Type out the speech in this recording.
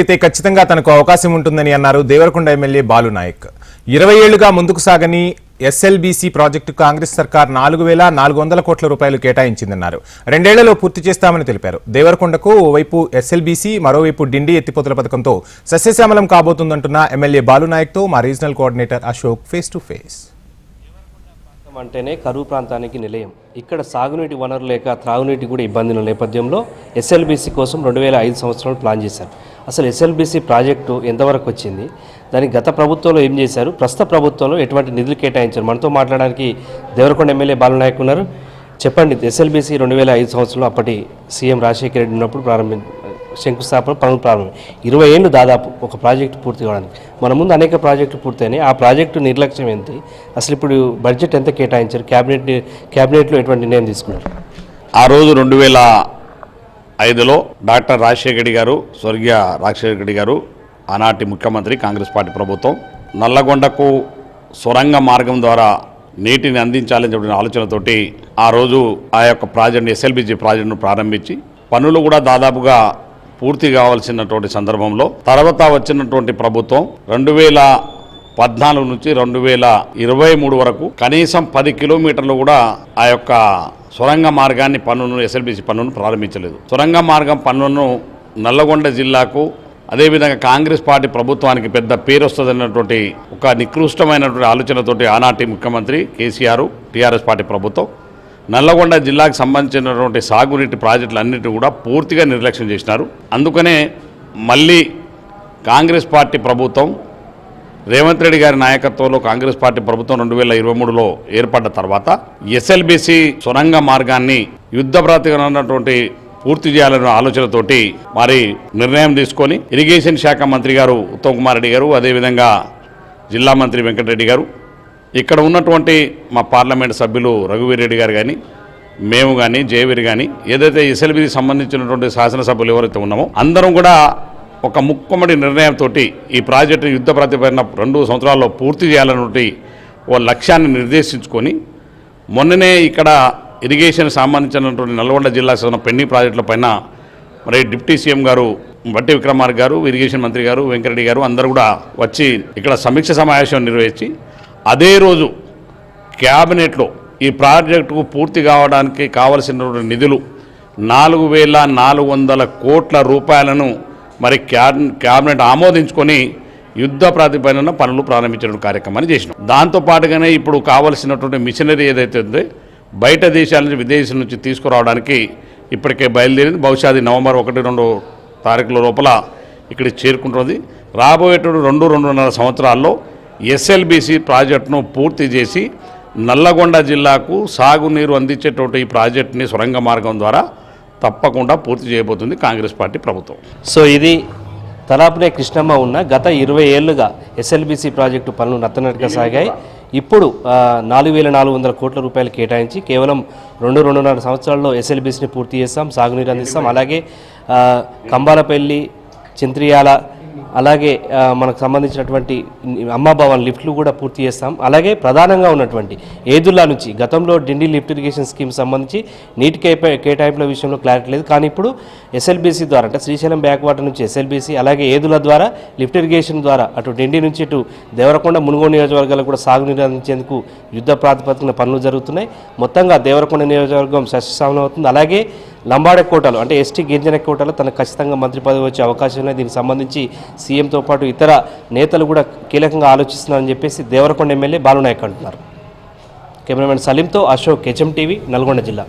అయితే ఖచ్చితంగా తనకు అవకాశం ఉంటుందని అన్నారు దేవరకొండ ఎమ్మెల్యే బాలు నాయక్. ఇరవై ఏళ్ళుగా ముందుకు సాగని ఎస్ఎల్బీసీ ప్రాజెక్టు కాంగ్రెస్ సర్కార్ నాలుగు వేల నాలుగు వందల కోట్ల రూపాయలు కేటాయించిందన్నారు. రెండేళ్ళలో పూర్తి చేస్తామని తెలిపారు. దేవరకొండకు ఓవైపు ఎస్ఎల్బీసీ మరోవైపు డిండి ఎత్తిపోతల పథకంతో సస్యశ్యామలం కాబోతుందంటున్న ఎమ్మెల్యే బాలు నాయక్తో మా regional coordinator Ashok face to face. అంటేనే కరువు ప్రాంతానికి నిలయం. ఇక్కడ సాగునీటి వనరు లేక త్రాగునీటి కూడా ఇబ్బందుల నేపథ్యంలో ఎస్ఎల్బీసీ కోసం రెండు వేల ఐదు సంవత్సరాలు ప్లాన్ చేశారు. అసలు ఎస్ఎల్బీసీ ప్రాజెక్టు ఎంతవరకు వచ్చింది? దానికి గత ప్రభుత్వంలో ఏం చేశారు? ప్రస్తుత ప్రభుత్వంలో ఎటువంటి నిధులు కేటాయించారు? మనతో మాట్లాడడానికి దేవరకొండ ఎమ్మెల్యే బాలనాయక్ ఉన్నారు. చెప్పండి ఎస్ఎల్బీసీ రెండు వేల ఐదు సంవత్సరంలో అప్పటి సీఎం రాజశేఖర రెడ్డి ఉన్నప్పుడు ప్రారంభి శంకుస్థాపన పనులు ప్రారంభం. ఇరవై ఏళ్ళు దాదాపు ఒక ప్రాజెక్టు పూర్తి కావడానికి. మన ముందు అనేక ప్రాజెక్టులు పూర్తయినాయి. ఆ ప్రాజెక్టు నిర్లక్ష్యం ఏంటి? అసలు ఇప్పుడు బడ్జెట్ ఎంత కేటాయించారు? క్యాబినెట్ క్యాబినెట్లో ఎటువంటి నిర్ణయం తీసుకున్నారు? ఆ రోజు రెండు వేల ఐదులో డాక్టర్ రాజశేఖర రెడ్డి గారు స్వర్గీయ రాజశేఖర రెడ్డి గారు ఆనాటి ముఖ్యమంత్రి కాంగ్రెస్ పార్టీ ప్రభుత్వం నల్లగొండకు సొరంగ మార్గం ద్వారా నీటిని అందించాలని చెప్పిన ఆలోచనతోటి ఆ రోజు ఆ యొక్క ప్రాజెక్ట్ ఎస్ఎల్బిజి ప్రాజెక్టును ప్రారంభించి పనులు కూడా దాదాపుగా పూర్తి కావాల్సినటువంటి సందర్భంలో తర్వాత వచ్చినటువంటి ప్రభుత్వం రెండు వేల పద్నాలుగు నుంచి రెండు వేల ఇరవై మూడు వరకు కనీసం పది కిలోమీటర్లు కూడా ఆ యొక్క సొరంగ మార్గాన్ని పన్నును ఎస్ఎల్బిసి పన్నును ప్రారంభించలేదు. సొరంగ మార్గం పన్నును నల్లగొండ జిల్లాకు అదేవిధంగా కాంగ్రెస్ పార్టీ ప్రభుత్వానికి పెద్ద పేరు వస్తుందన్నటువంటి ఒక నికృష్టమైనటువంటి ఆలోచనతోటి ఆనాటి ముఖ్యమంత్రి కేసీఆర్ టీఆర్ఎస్ పార్టీ ప్రభుత్వం నల్లగొండ జిల్లాకు సంబంధించినటువంటి సాగునీటి ప్రాజెక్టులన్నిటి కూడా పూర్తిగా నిర్లక్ష్యం చేసినారు. అందుకనే మళ్ళీ కాంగ్రెస్ పార్టీ ప్రభుత్వం రేవంత్ రెడ్డి గారి నాయకత్వంలో కాంగ్రెస్ పార్టీ ప్రభుత్వం రెండు వేల ఇరవై మూడులో ఏర్పడ్డ తర్వాత ఎస్ఎల్బిసి సొరంగ మార్గాన్ని యుద్ధ ప్రాతిపదికనటువంటి పూర్తి చేయాలన్న ఆలోచనతోటి మరి నిర్ణయం తీసుకొని ఇరిగేషన్ శాఖ మంత్రి గారు ఉత్తమ్ కుమార్ రెడ్డి గారు అదేవిధంగా జిల్లా మంత్రి వెంకటరెడ్డి గారు ఇక్కడ ఉన్నటువంటి మా పార్లమెంట్ సభ్యులు రఘువీరెడ్డి గారు కానీ మేము కానీ జయవీర్ కానీ ఏదైతే ఎస్ఎల్బికి సంబంధించినటువంటి శాసనసభ్యులు ఎవరైతే ఉన్నామో అందరం కూడా ఒక ముక్కమడి నిర్ణయంతో ఈ ప్రాజెక్టు యుద్ధ ప్రతిపాదన రెండు సంవత్సరాల్లో పూర్తి చేయాలన్నటువంటి ఓ లక్ష్యాన్ని నిర్దేశించుకొని మొన్ననే ఇక్కడ ఇరిగేషన్ సంబంధించినటువంటి నల్గొండ జిల్లా ఉన్న పెండింగ్ ప్రాజెక్టుల పైన మరి డిప్యూటీ సీఎం గారు బట్టి విక్రమార్క గారు ఇరిగేషన్ మంత్రి గారు వెంకరెడ్డి గారు అందరూ కూడా వచ్చి ఇక్కడ సమీక్ష సమావేశం నిర్వహించి అదే రోజు క్యాబినెట్లో ఈ ప్రాజెక్టుకు పూర్తి కావడానికి కావలసినటువంటి నిధులు నాలుగు వేల నాలుగు వందల కోట్ల రూపాయలను మరి క్యాబ్ క్యాబినెట్ ఆమోదించుకొని యుద్ధ ప్రాతిపదికన పనులు ప్రారంభించడం కార్యక్రమాన్ని చేసినాం. దాంతో పాటుగానే ఇప్పుడు కావలసినటువంటి మిషనరీ ఏదైతే ఉందో బయట దేశాల నుంచి విదేశం నుంచి తీసుకురావడానికి ఇప్పటికే బయలుదేరింది. బహుశా అది నవంబర్ ఒకటి రెండు తారీఖుల లోపల ఇక్కడికి చేరుకుంటుంది. రాబోయేటువంటి రెండు రెండున్నర సంవత్సరాల్లో ఎస్ఎల్బిసి ప్రాజెక్టును పూర్తి చేసి నల్లగొండ జిల్లాకు సాగునీరు అందించేటువంటి ఈ ప్రాజెక్టుని సొరంగ మార్గం ద్వారా తప్పకుండా పూర్తి చేయబోతుంది కాంగ్రెస్ పార్టీ ప్రభుత్వం. సో ఇది తలాపునే కృష్ణమ్మ ఉన్న గత ఇరవై ఏళ్ళుగా ఎస్ఎల్బిసి ప్రాజెక్టు పనులు నత్తనట్టుగా సాగాయి. ఇప్పుడు నాలుగు వేల నాలుగు వందల కోట్ల రూపాయలు కేటాయించి కేవలం రెండు రెండున్నర సంవత్సరాల్లో ఎస్ఎల్బిసిని పూర్తి చేస్తాం సాగునీరు అందిస్తాం. అలాగే కంబాలపల్లి చింత్రియాల అలాగే మనకు సంబంధించినటువంటి అమ్మా భవన్ లిఫ్ట్లు కూడా పూర్తి చేస్తాం. అలాగే ప్రధానంగా ఉన్నటువంటి ఏదుల్లా నుంచి గతంలో డిండి లిఫ్ట్ ఇరిగేషన్ స్కీమ్ సంబంధించి నీటి కేటాయింపుల విషయంలో క్లారిటీ లేదు. కానీ ఇప్పుడు ఎస్ఎల్బీసీ ద్వారా అంటే శ్రీశైలం బ్యాక్ వాటర్ నుంచి ఎస్ఎల్బీసీ అలాగే ఏదుల ద్వారా లిఫ్ట్ ఇరిగేషన్ ద్వారా అటు డిండి నుంచి ఇటు దేవరకొండ మునుగోడు నియోజకవర్గాలకు కూడా సాగునీరు అందించేందుకు యుద్ధ ప్రాతిపదికన పనులు జరుగుతున్నాయి. మొత్తంగా దేవరకొండ నియోజకవర్గం సస్యశామనం అవుతుంది. అలాగే లంబాడ కోటలు అంటే ఎస్టీ గిరిజన కోటలో తనకు ఖచ్చితంగా మంత్రి పదవి వచ్చే అవకాశం ఉన్నాయి దీనికి సంబంధించి సీఎంతో పాటు ఇతర నేతలు కూడా కీలకంగా ఆలోచిస్తున్నారని చెప్పేసి దేవరకొండ ఎమ్మెల్యే బాలునాయక్ అంటున్నారు. కెమెరామెన్ సలీంతో అశోక్ హెచ్ఎం టీవీ నల్గొండ జిల్లా.